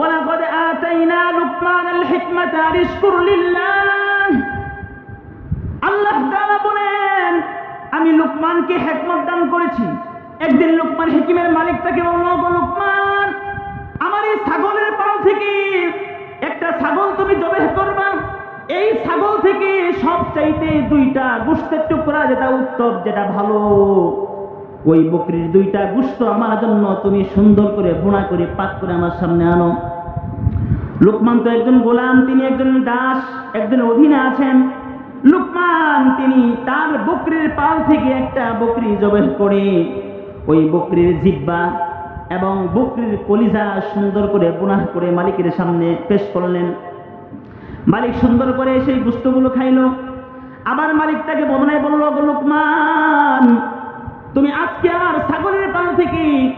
ولقد آتينا لقمان الحكمة أن اشكر لله আল্লাহ তাআলা বলেন আমি লুকমানকে হেকমত দান করেছি একদিন লুকমান হেকিমের মালিক তাকে বলল "গো লুকমান আমার এই ছাগলের পাল থেকে একটা ছাগল তুমি জবেহ করবা এই ছাগল থেকে সব চাইতে দুইটা গোস্তের টুকরা যেটা উত্তম যেটা ভালো ওই বকরির দুইটা গুস্ত আমার জন্য তুমি সুন্দর করে বোনা করে পাক করে আমার সামনে আনো লুকমান তো একজন গোলাম, তিনি একজন দাস, একজন অধীনে আছেন। লুকমান, তিনি তার বকরির পাল থেকে একটা বকরি জবেহ করে। ওই বকরির জিব্বা এবং বকরির কলিজা সুন্দর করে বুনাহ করে মালিকের সামনে পেশ করলেন। মালিক সুন্দর করে সেই গুস্তগুলো খাইলো। আবার মালিক তাকে বদনায় বলল "গো লুকমান, তুমি আজকে আমার ছাগলের পাল থেকে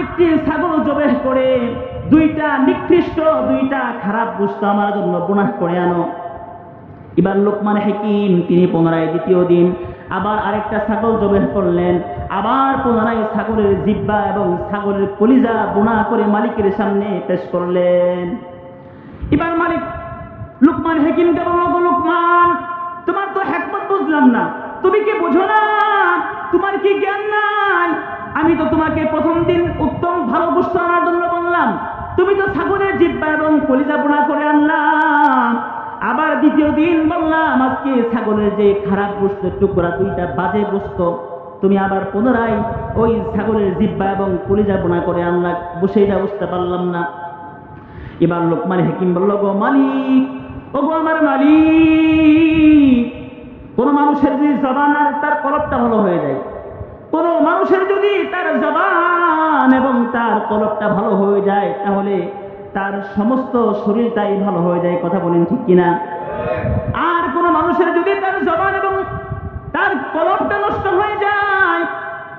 আরেকটি ছাগল জবেহ করে। দুইটা নিকৃষ্ট, দুইটা খারাপ গুস্ত আমার জন্য গুনাহ করে আনো। এবার লোকমান হাকিম, তিনি পুনরায় দ্বিতীয় দিন আবার আরেকটা ছাগল জবেহ করলেন। আবার পুনরায় ছাগলের জিব্বা এবং ছাগলের কলিজা বোনা করে মালিকের সামনে পেশ করলেন। এবার মালিক লুকমান হাকিমকে বলল, "গো লুকমান, তোমার তো হ্যাকমত বুঝলাম না। তুমি কি বোঝো না? তোমার কি জ্ঞান নাই আমি তো তোমাকে প্রথম দিন উত্তম ভালো গোস্ত আনার জন্য বললাম। তুমি তো ছাগলের জিব্বা এবং কলিজা বোনা করে আনলাম। আবার দ্বিতীয় দিন বললাম, আজকে ছাগলের যে খারাপ গোস্তের টুকরা, দুইটা বাজে গোস্ত তুমি আবার পুনরায় ওই ছাগলের জিব্বা এবং কলিজা বোনা করে আনলা বসে এটা বুঝতে পারলাম না। এবার লোকমান হেকিম বলল, গো মালিক ও গো আমার মালিক, কোন মানুষের যদি জবান আর তার কলপটা কলপটা ভালো হয়ে যায়, তাহলে তার সমস্ত শরীরটাই ভালো হয়ে যায়, কথা বলেন ঠিক কিনা? আর কোন মানুষের যদি তার জবান এবং তার কলপটা নষ্ট হয়ে যায়,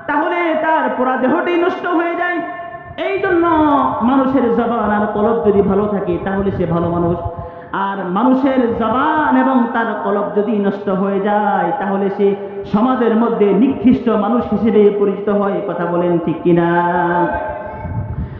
তাহলে তার পুরা দেহটাই নষ্ট হয়ে যায়। এই জন্য মানুষের জবান আর কলব যদি ভালো থাকে, তাহলে সে ভালো মানুষ। আর মানুষের জবান এবং তার কলব যদি নষ্ট হয়ে যায়, তাহলে সে সমাজের মধ্যে নিকৃষ্ট মানুষ হিসেবে পরিচিত হয়, কথা বলেন ঠিক কিনা?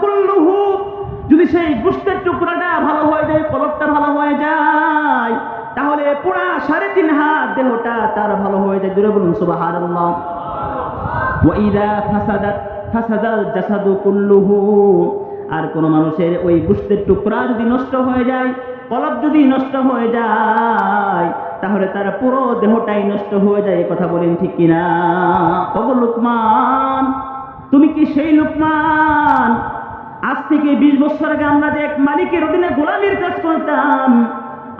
কুল্লুহু। যদি সেই গোশতের টুকরাটা ভালো হয়ে যায় কলবটা ভালো হয়ে যায়, তাহলে পুরা সাড়ে তিন হাত দেহটা তার ভালো হয়ে যায়। জুড়ে বলুন কুল্লুহু। আর কোন মানুষের ওই গোশতের টুকরা যদি নষ্ট হয়ে যায় কলব যদি নষ্ট হয়ে যায়, তাহলে তার পুরো দেহটাই নষ্ট হয়ে যায়। কথা বলেন ঠিক কিনা? লুকমান তুমি কি সেই লুকমান? আজ থেকে বিশ বছর আগে আমরা যে এক মালিকের অধীনে গোলামির কাজ করতাম,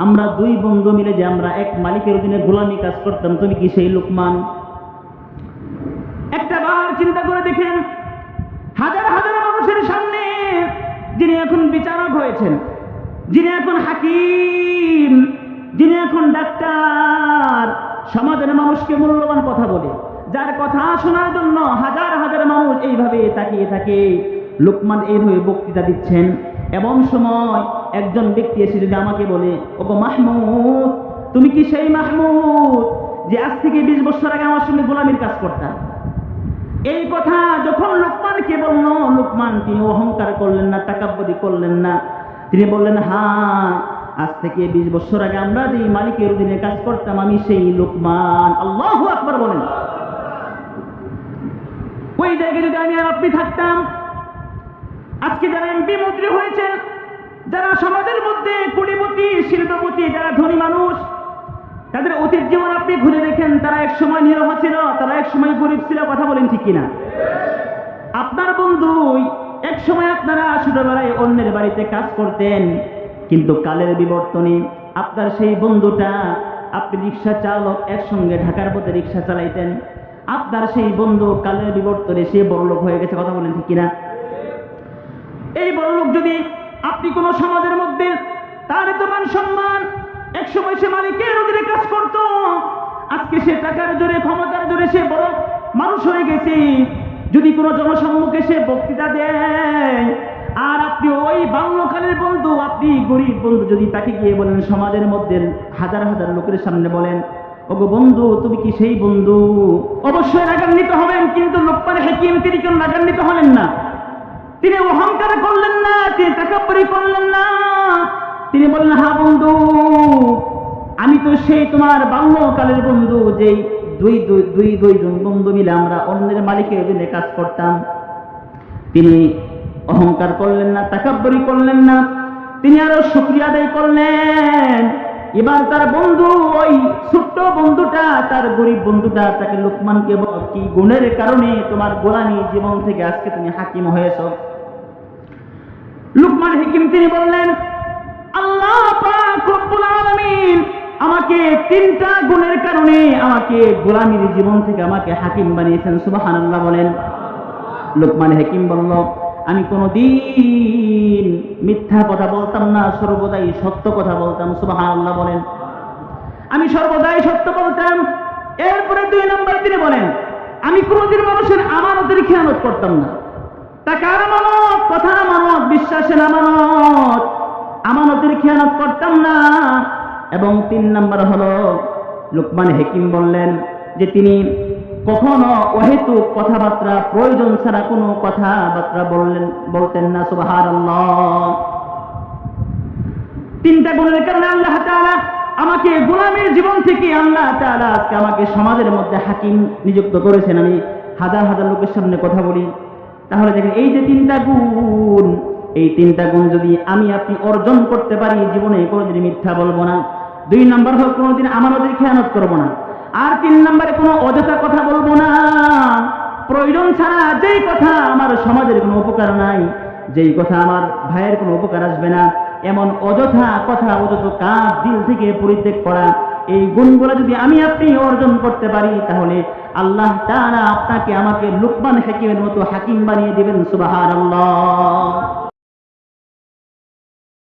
আমরা দুই বন্ধু মিলে যে আমরা এক মালিকের অধীনে গোলামি কাজ করতাম, তুমি কি সেই লুকমান? একটা বার চিন্তা করে দেখেন, হাজার হাজার মানুষের সামনে যিনি এখন বিচারক হয়েছেন, যিনি এখন হাকিম, যিনি এখন ডাক্তার, সমাজের মানুষকে মূল্যবান কথা বলে যার কথা শোনার জন্য হাজার হাজার মানুষ এইভাবে তাকিয়ে থাকে। লোকমান এইভাবে বক্তৃতা দিচ্ছেন। এমন সময় একজন ব্যক্তি এসে যদি আমাকে বলে, ওগো মাহমুদ, তুমি কি সেই মাহমুদ যে আজ থেকে বিশ বছর আগে আমার সঙ্গে গোলামির কাজ করতাম এই কথা যখন লোকমানকে বলল, লোকমান তিনি অহংকার করলেন না তাকাব্বরি করলেন না। তিনি বললেন হ্যাঁ আজ থেকে বিশ বছর আগে আমরা যে মালিকের অধীনে কাজ করতাম, আমি সেই লোকমান। আল্লাহ আকবার বলেন। জায়গায় যদি আমি আর আপনি থাকতাম, আজকে যারা এমপি মন্ত্রী হয়েছেন, যারা সমাজের মধ্যে কুড়িপতি শিল্পপতি, যারা ধনী মানুষ, তাদের অতীত জীবন আপনি ঘুরে দেখেন, তারা এক সময় নিরহ ছিল, তারা এক সময় গরিব ছিল, কথা বলেন ঠিক কিনা? আপনার বন্ধু এক সময় আপনারা ছোটবেলায় অন্যের বাড়িতে কাজ করতেন, কিন্তু কালের বিবর্তনে আপনার সেই বন্ধুটা, আপনি রিক্সা চালক একসঙ্গে ঢাকার পথে রিক্সা চালাইতেন আপনার সেই বন্ধু কালের বিবর্তনে সে বড়লোক হয়ে গেছে, কথা বলেন ঠিক কিনা? এই লোক যদি আপনি কোনো সমাজের মধ্যে তার এত মান সম্মান, এক সময় সে মালিকের অধীনে কাজ করত, আজকে সে টাকার জোরে, ক্ষমতার জোরে সে বড় মানুষ হয়ে গেছে। যদি কোনো জনসম্মুখে সে বক্তৃতা দেয়, আর আপনি ওই বাল্যকালের বন্ধু, আপনি গরিব বন্ধু যদি তাকে গিয়ে বলেন, সমাজের মধ্যে হাজার হাজার লোকের সামনে বলেন, ওগো বন্ধু, তুমি কি সেই বন্ধু? অবশ্যই রাগান্বিত হবেন, কিন্তু লোকমান হাকিম তিনি কেন রাগান্বিত হলেন না? তিনি অহংকার করলেন না, তিনি তাকাব্বরি করলেন না। তিনি বললেন হা বন্ধু, আমি তো সেই তোমার বাল্যকালের বন্ধু, যেই দুই দুই দুই দুইজন বন্ধু মিলে আমরা অন্যের মালিকের অধীনে কাজ করতাম। তিনি অহংকার করলেন না, তাকাব্বরি করলেন না। তিনি আরও শুক্রিয়া আদায় করলেন। এবার তার বন্ধু ওই ছোট্ট বন্ধুটা তার গরিব বন্ধুটা তাকে লোকমানকে বল, কি গুণের কারণে তোমার গোলামি জীবন থেকে আজকে তুমি হাকিম হয়েছ? লুকমান হাকিম তিনি বললেন আল্লাহ আমাকে তিনটা গুণের কারণে আমাকে গোলামির জীবন থেকে আমাকে হাকিম বানিয়েছেন সুবহানাল্লাহ বলেন। লোকমান হাকিম বলল আমি কোনো দিন মিথ্যা কথা বলতাম না, সর্বদাই সত্য কথা বলতাম, সুবহানাল্লাহ বলেন। আমি সর্বদাই সত্য বলতাম। এরপরে দুই নম্বর তিনি বলেন, আমি কোনোদিন মানুষের আমানতের খেয়ানত করতাম না। টাকার আমানত? কথার আমানত বিশ্বাসের আমানত। আমানতের খেয়ানত করতাম না। এবং তিন নম্বর হলো, লোকমান হেকিম বললেন যে তিনি কখনো অহেতু কথাবার্তা প্রয়োজন ছাড়া কোনো কথাবার্তা বললেন, বলতেন না সুবাহার তিনটা গুণের কারণে আল্লাহ আমাকে গোলামের জীবন থেকে আল্লাহ আজকে আমাকে সমাজের মধ্যে হাকিম নিযুক্ত করেছেন। আমি হাজার হাজার লোকের সামনে কথা বলি। তাহলে দেখেন, এই যে তিনটা গুণ, এই তিনটা গুণ যদি আমি আপনি অর্জন করতে পারি, জীবনে কোনোদিন মিথ্যা বলব না। দুই নাম্বার হল কোনোদিন আমাদের খেয়ানত করব না। আর তিন নম্বরে কোনো অযথা কথা বলব না। প্রয়োজন ছাড়া যেই কথা আমার সমাজের কোনো উপকার নাই, যেই কথা আমার ভাইয়ের কোনো উপকার আসবে না, এমন অযথা কথা, অযথা কাজ, দিল থেকে পরিত্যাগ করা, এই গুণগুলো যদি আমি আপনি অর্জন করতে পারি, তাহলে আল্লাহ তাআলা আপনাকে আমাকে লুকমান হাকিমের মতো হাকিম বানিয়ে দিবেন, সুবহানাল্লাহ।